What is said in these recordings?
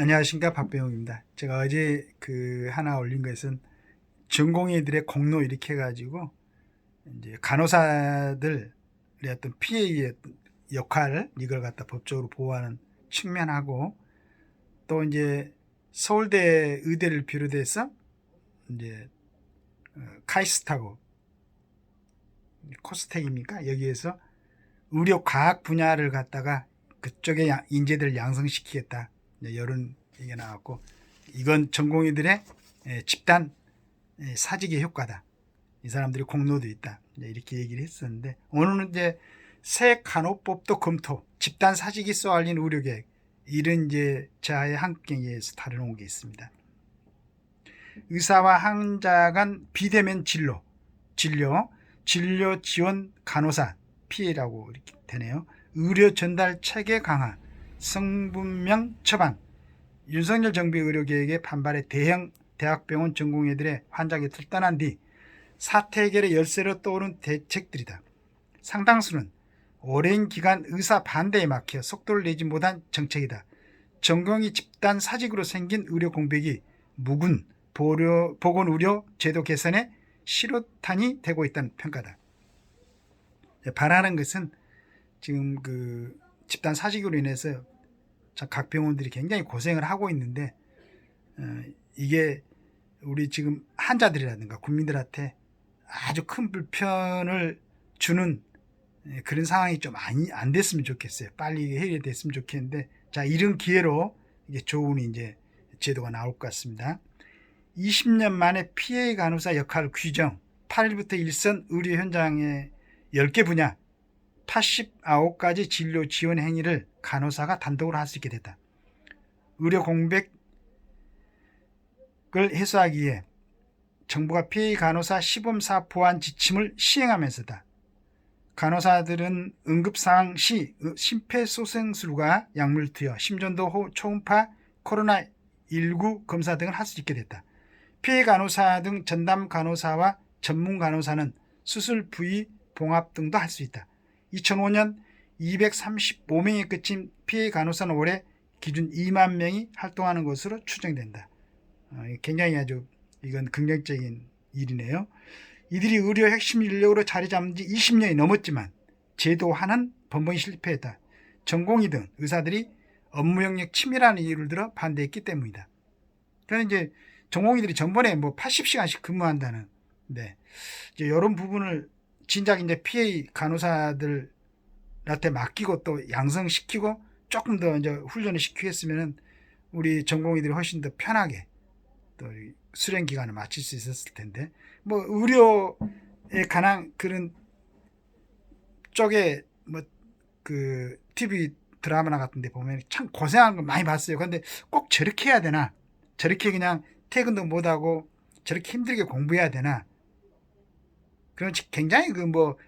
안녕하십니까. 박병욱입니다. 제가 어제 그 하나 올린 것은 전공의들의 공로 이렇게 해가지고 이제 간호사들의 어떤 피해의 역할 이걸 갖다 법적으로 보호하는 측면하고 또 이제 서울대 의대를 비롯해서 이제 어, 카이스트하고 코스텍입니까? 여기에서 의료 과학 분야를 갖다가 그쪽에 야- 인재들을 양성시키겠다 이런 얘기가 나왔고 이건 전공의들의 에, 집단 에, 사직의 효과다. 이 사람들이 공로도 있다. 이렇게 얘기를 했었는데 오늘은 이제 새 간호법도 검토, 집단 사직이 쏘알린 의료계획 이런 이제 자의 한경에서 다뤄놓은 게 있습니다. 의사와 환자 간 비대면 진로, 진료, 진료 지원 간호사 피해라고 이렇게 되네요. 의료 전달 체계 강화, 성분명 처방, 윤석열 정부의 의료계획에 반발해 대형 대학병원 전공의들의 환자 곁을 떠난 뒤 사태 해결의 열쇠로 떠오른 대책들이다. 상당수는 오랜 기간 의사 반대에 막혀 속도를 내지 못한 정책이다. 전공의 집단 사직으로 생긴 의료 공백이 묵은 보료, 보건의료 제도 개선에 실효탄이 되고 있다는 평가다. 바라는 것은 지금 그 집단 사직으로 인해서 자, 각 병원들이 굉장히 고생을 하고 있는데 어, 이게 우리 지금 환자들이라든가 국민들한테 아주 큰 불편을 주는 예, 그런 상황이 좀 안 됐으면 좋겠어요. 빨리 해결됐으면 좋겠는데 자 이런 기회로 이게 좋은 이제 제도가 나올 것 같습니다. 20년 만에 피해 간호사 역할 규정 8일부터 일선 의료 현장의 10개 분야 89가지 진료 지원 행위를 간호사가 단독으로 할 수 있게 됐다. 의료 공백을 해소하기 위해 정부가 피해 간호사 시범사 보완 지침을 시행하면서다. 간호사들은 응급상황 시 심폐소생술과 약물 투여, 심전도 호- 초음파, 코로나19 검사 등을 할 수 있게 됐다. 피해 간호사 등 전담 간호사와 전문 간호사는 수술 부위 봉합 등도 할 수 있다. 2005년 235명이 끝인 피해 간호사는 올해 기준 2만 명이 활동하는 것으로 추정된다. 어, 굉장히 아주 이건 긍정적인 일이네요. 이들이 의료 핵심 인력으로 자리 잡은 지 20년이 넘었지만 제도화는 번번이 실패했다. 전공의든 의사들이 업무 영역 침해라는 이유를 들어 반대했기 때문이다. 그래서 이제 전공의들이 전번에 뭐 80시간씩 근무한다는 네. 이제 이런 부분을 진작 이제 피해 간호사들한테 맡기고 또 양성시키고 조금 더 이제 훈련을 시키고 했으면은 우리 전공의들이 훨씬 더 편하게 또 수련 기간을 마칠 수 있었을 텐데 뭐 의료에 관한 그런 쪽에 뭐 그 TV 드라마나 같은데 보면 참 고생한 거 많이 봤어요. 근데 꼭 저렇게 해야 되나? 저렇게 그냥 퇴근도 못 하고 저렇게 힘들게 공부해야 되나? 그런 굉장히 그 뭐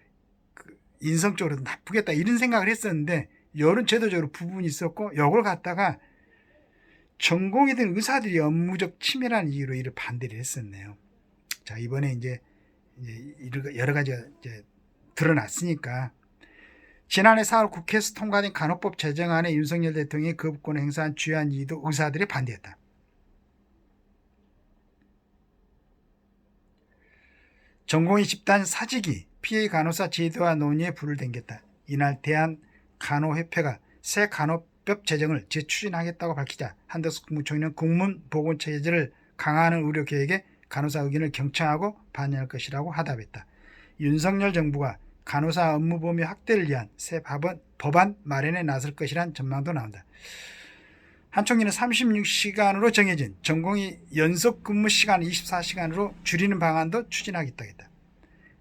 인성적으로 나쁘겠다 이런 생각을 했었는데 이런 제도적으로 부분이 있었고 이걸 갖다가 전공이든 의사들이 업무적 침해라는 이유로 이를 반대를 했었네요. 자 이번에 이제, 이제 여러 가지가 이제 드러났으니까 지난해 4월 국회에서 통과된 간호법 제정안에 윤석열 대통령이 거부권을 행사한 주요한 이유도 의사들이 반대했다. 전공의 집단 사직이 피해 간호사 제도화 논의에 불을 댕겼다. 이날 대한 간호협회가 새 간호법 제정을 재추진하겠다고 밝히자 한덕수 국무총리는 국문보건체제를 강화하는 의료 계획에 간호사 의견을 경청하고 반영할 것이라고 하답했다. 윤석열 정부가 간호사 업무 범위 확대를 위한 새 법안, 법안 마련에 나설 것이란 전망도 나온다. 한 총리는 36시간으로 정해진 전공의 연속 근무 시간 24시간으로 줄이는 방안도 추진하겠다고 했다.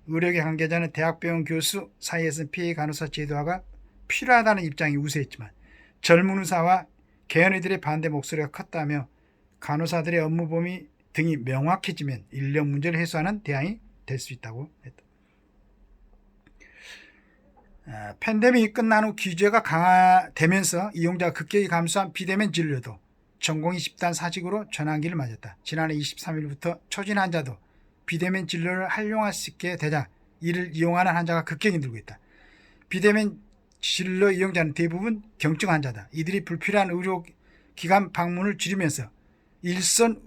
의료계 관계자는 대학병원 교수 사이에서 피해 간호사 제도화가 필요하다는 입장이 우세했지만 젊은 의사와 개연의들의 반대 목소리가 컸다며 간호사들의 업무 범위 등이 명확해지면 인력 문제를 해소하는 대안이 될 수 있다고 했다. 아, 팬데믹이 끝난 후 규제가 강화되면서 이용자가 급격히 감소한 비대면 진료도 전공의 집단 사직으로 전환기를 맞았다. 지난해 23일부터 초진 환자도 비대면 진료를 활용할 수 있게 되자 이를 이용하는 환자가 급격히 늘고 있다. 비대면 진료 이용자는 대부분 경증 환자다. 이들이 불필요한 의료 기관 방문을 줄이면서 일선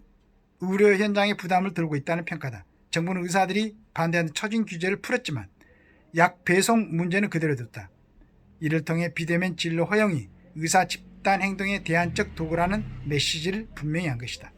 의료 현장의 부담을 들고 있다는 평가다. 정부는 의사들이 반대하는 처진 규제를 풀었지만 약 배송 문제는 그대로 뒀다. 이를 통해 비대면 진료 허용이 의사 집단 행동의 대안적 도구라는 메시지를 분명히 한 것이다.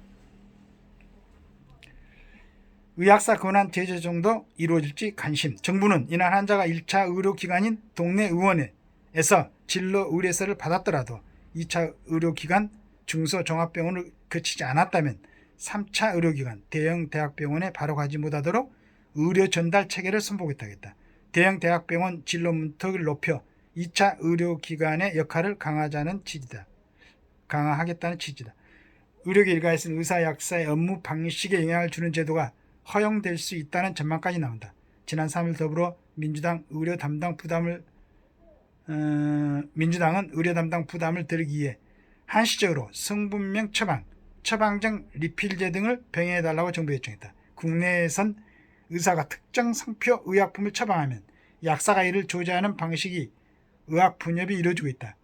의학사 권한 제재 정도 이루어질지 관심. 정부는 이날 환자가 1차 의료기관인 동네 의원회에서 진로 의뢰서를 받았더라도 2차 의료기관 중소종합병원을 거치지 않았다면 3차 의료기관 대형 대학병원에 바로 가지 못하도록 의료 전달 체계를 선보겠다겠다. 대형 대학병원 진로 문턱을 높여 2차 의료기관의 역할을 강화하자는 취지다. 강화하겠다는 취지다. 의료계 일가에서는 의사 약사의 업무 방식에 영향을 주는 제도가 허용될 수 있다는 전망까지 나온다. 지난 3일 더불어 민주당 의료 담당 부담을 어, 민주당은 의료 담당 부담을 들기 위해 한시적으로 성분명 처방, 처방전 리필제 등을 병행해달라고 정부에 요청했다. 국내에선 의사가 특정 상표 의약품을 처방하면 약사가 이를 조제하는 방식이 의학 분협이 이루어지고 있다.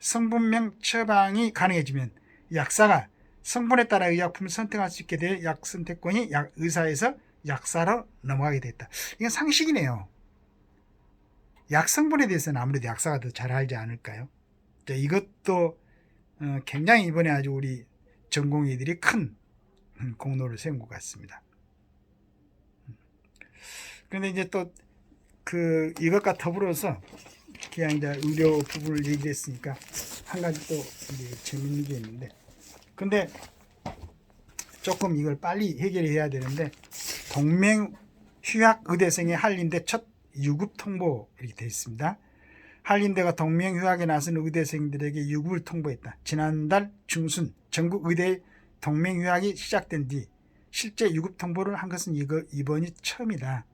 성분명 처방이 가능해지면 약사가 성분에 따라 의약품을 선택할 수 있게 될 약 선택권이 약 의사에서 약사로 넘어가게 됐다. 이건 상식이네요. 약 성분에 대해서는 아무래도 약사가 더 잘 알지 않을까요? 자, 이것도 어, 굉장히 이번에 아주 우리 전공의들이 큰 음, 공로를 세운 것 같습니다. 그런데 이제 또 그 이것과 더불어서 그냥 이제 의료 부분을 얘기했으니까 한 가지 또 재밌는 게 있는데 근데 조금 이걸 빨리 해결해야 되는데 동맹 휴학 의대생의 한림대 첫 유급 통보 이렇게 되어 있습니다. 한림대가 동맹 휴학에 나선 의대생들에게 유급을 통보했다. 지난달 중순 전국 의대 동맹 휴학이 시작된 뒤 실제 유급 통보를 한 것은 이거 이번이 처음이다.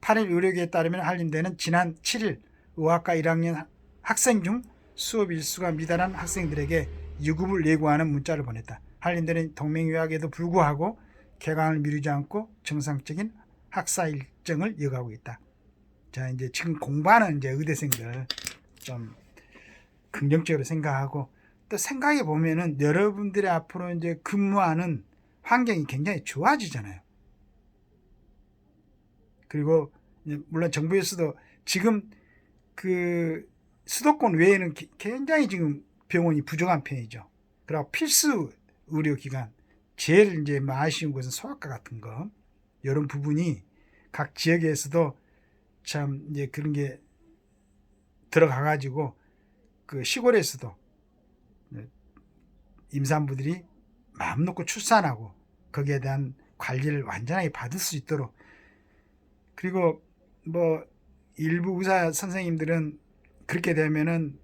8일 의료계에 따르면 한림대는 지난 7일 의학과 1학년 학생 중 수업 일수가 미달한 학생들에게 유급을 예고하는 문자를 보냈다. 한림대는 동맹유학에도 불구하고 개강을 미루지 않고 정상적인 학사 일정을 이어가고 있다. 자, 이제 지금 공부하는 이제 의대생들 좀 긍정적으로 생각하고 또 생각해 보면은 여러분들의 앞으로 이제 근무하는 환경이 굉장히 좋아지잖아요. 그리고 물론 정부에서도 지금 그 수도권 외에는 굉장히 지금 병원이 부족한 편이죠. 그리고 필수 의료기관 제일 이제 뭐 아쉬운 것은 소아과 같은 거 이런 부분이 각 지역에서도 참 이제 그런 게 들어가 가지고 그 시골에서도 임산부들이 마음 놓고 출산하고 거기에 대한 관리를 완전하게 받을 수 있도록 그리고 뭐 일부 의사 선생님들은 그렇게 되면은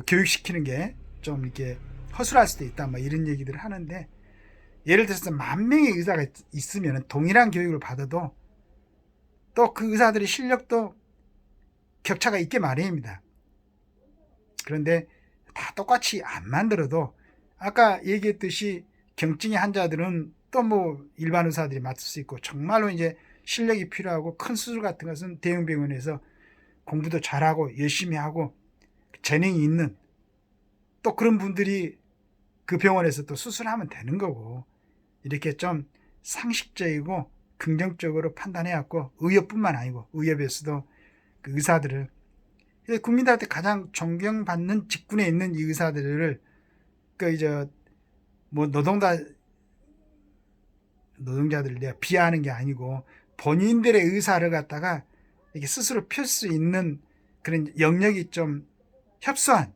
그 교육시키는 게 좀 이렇게 허술할 수도 있다 뭐 이런 얘기들을 하는데 예를 들어서 만 명의 의사가 있으면 동일한 교육을 받아도 또 그 의사들의 실력도 격차가 있게 마련입니다. 그런데 다 똑같이 안 만들어도 아까 얘기했듯이 경증의 환자들은 또 뭐 일반 의사들이 맡을 수 있고 정말로 이제 실력이 필요하고 큰 수술 같은 것은 대형 병원에서 공부도 잘하고 열심히 하고 재능이 있는 또 그런 분들이 그 병원에서 또 수술하면 되는 거고 이렇게 좀 상식적이고 긍정적으로 판단해갖고 의협뿐만 아니고 의협에서도 그 의사들을 국민들한테 가장 존경받는 직군에 있는 이 의사들을 그 이제 뭐 노동자 노동자들을 내가 비하하는 게 아니고 본인들의 의사를 갖다가 이렇게 스스로 펼 수 있는 그런 영역이 좀 협소한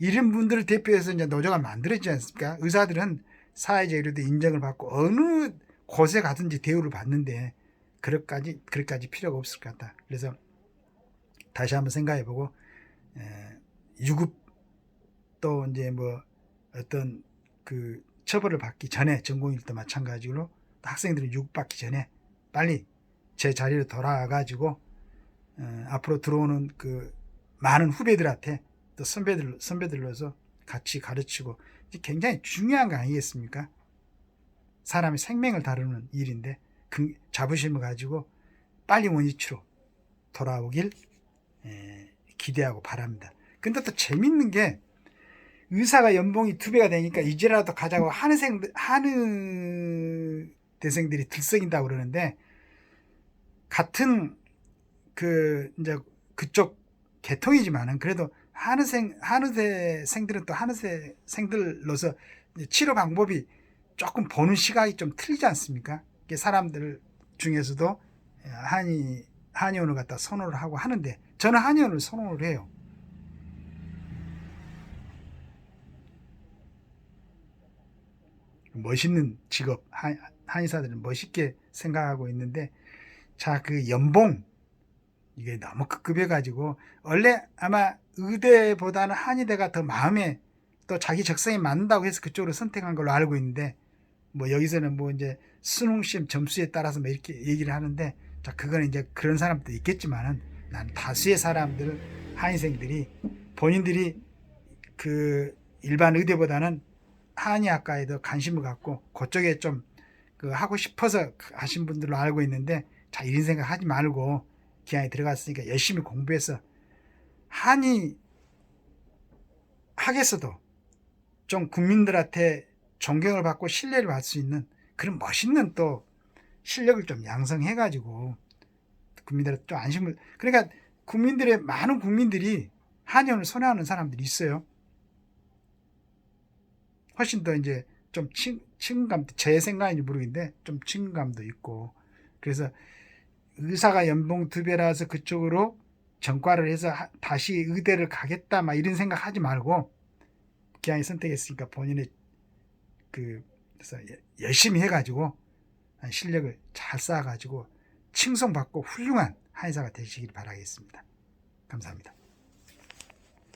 이런 분들을 대표해서 이제 노조가 만들어지지 않습니까? 의사들은 사회적으로도 인정을 받고 어느 곳에 가든지 대우를 받는데 그럴까지 그럴까지 필요가 없을 것 같다. 그래서 다시 한번 생각해보고 유급 또 이제 뭐 어떤 그 처벌을 받기 전에 전공일도 마찬가지로 학생들이 유급 받기 전에 빨리 제 자리로 돌아가가지고 어, 앞으로 들어오는 그 많은 후배들한테 또 선배들 선배들로서 같이 가르치고 굉장히 중요한 거 아니겠습니까? 사람의 생명을 다루는 일인데 그 자부심을 가지고 빨리 원위치로 돌아오길 에, 기대하고 바랍니다. 근데 또 재밌는 게 의사가 연봉이 두 배가 되니까 이제라도 가자고 하느생 하느 대생들이 들썩인다고 그러는데 같은 그 이제 그쪽 계통이지만은 그래도 한의생 한의대생들은 또 한의대생들로서 치료 방법이 조금 보는 시각이 좀 틀리지 않습니까? 사람들 중에서도 한의 한의원을 갖다 선호를 하고 하는데 저는 한의원을 선호를 해요. 멋있는 직업 한, 한의사들은 멋있게 생각하고 있는데 자 그 연봉 이게 너무 급급해 가지고 원래 아마 의대보다는 한의대가 더 마음에 또 자기 적성에 맞는다고 해서 그쪽으로 선택한 걸로 알고 있는데 뭐 여기서는 뭐 이제 수능 시험 점수에 따라서 뭐 이렇게 얘기를 하는데 자 그거는 이제 그런 사람도 있겠지만은 난 다수의 사람들 한의생들이 본인들이 그 일반 의대보다는 한의학과에 더 관심을 갖고 그쪽에 좀 그 하고 싶어서 하신 분들로 알고 있는데 자 이런 생각 하지 말고 기왕에 들어갔으니까 열심히 공부해서 한의 학에서도 좀 국민들한테 존경을 받고 신뢰를 받을 수 있는 그런 멋있는 또 실력을 좀 양성해 가지고 국민들한테 좀 안심을 그러니까 국민들의 많은 국민들이 한의원을 선호하는 사람들이 있어요. 훨씬 더 이제 좀 친, 친감, 제 생각인지 모르겠는데 좀 친감도 있고 그래서 의사가 연봉 두 배라서 그쪽으로 전과를 해서 하- 다시 의대를 가겠다 막 이런 생각 하지 말고 기왕에 선택했으니까 본인의 그 그래서 예- 열심히 해가지고 실력을 잘 쌓아가지고 칭송받고 훌륭한 한의사가 되시길 바라겠습니다. 감사합니다.